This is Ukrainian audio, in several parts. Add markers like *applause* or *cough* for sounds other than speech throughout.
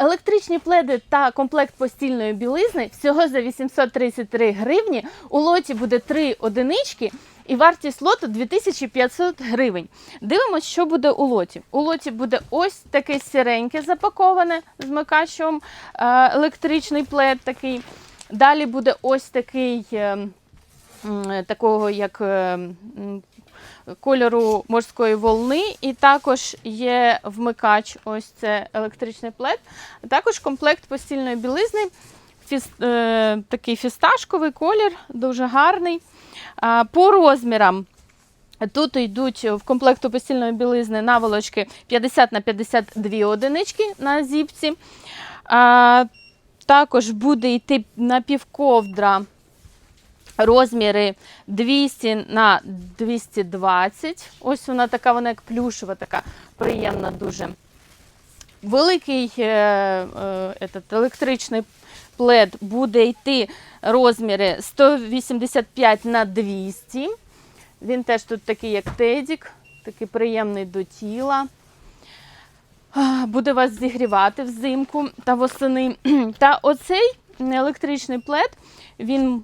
Електричні пледи та комплект постільної білизни всього за 833 гривні. У лоті буде 3 одинички. І вартість лоту 2500 гривень. Дивимось, що буде у лоті. У лоті буде ось таке сіреньке запаковане з макачем, електричний плед такий. Далі буде ось такий е, такого, як е, м, кольору морської волни, і також є вмикач, ось це електричний плед. Також комплект постільної білизни, фіс, е, такий фісташковий колір, дуже гарний. А, По розмірам. Тут йдуть в комплекту постільної білизни наволочки 50 на 52 одинички на зіпці. А, також буде йти напівковдра розміри 200 на 220. Ось вона така, вона як плюшева, така приємна дуже. Великий е, е, електричний плед буде йти розміри 185 на 200. Він теж тут такий, як тедік, такий приємний до тіла. Буде вас зігрівати взимку та восени. *clears throat* Та оцей електричний плед, він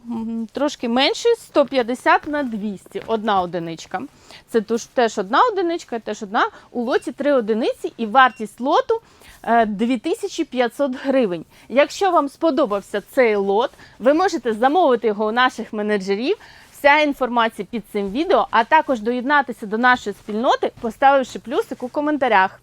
трошки менший, 150 на 200, одна одиничка. Це теж одна одиничка, теж одна. У лоті три одиниці і вартість лоту е, 2500 гривень. Якщо вам сподобався цей лот, ви можете замовити його у наших менеджерів. Вся інформація під цим відео, а також доєднатися до нашої спільноти, поставивши плюсик у коментарях.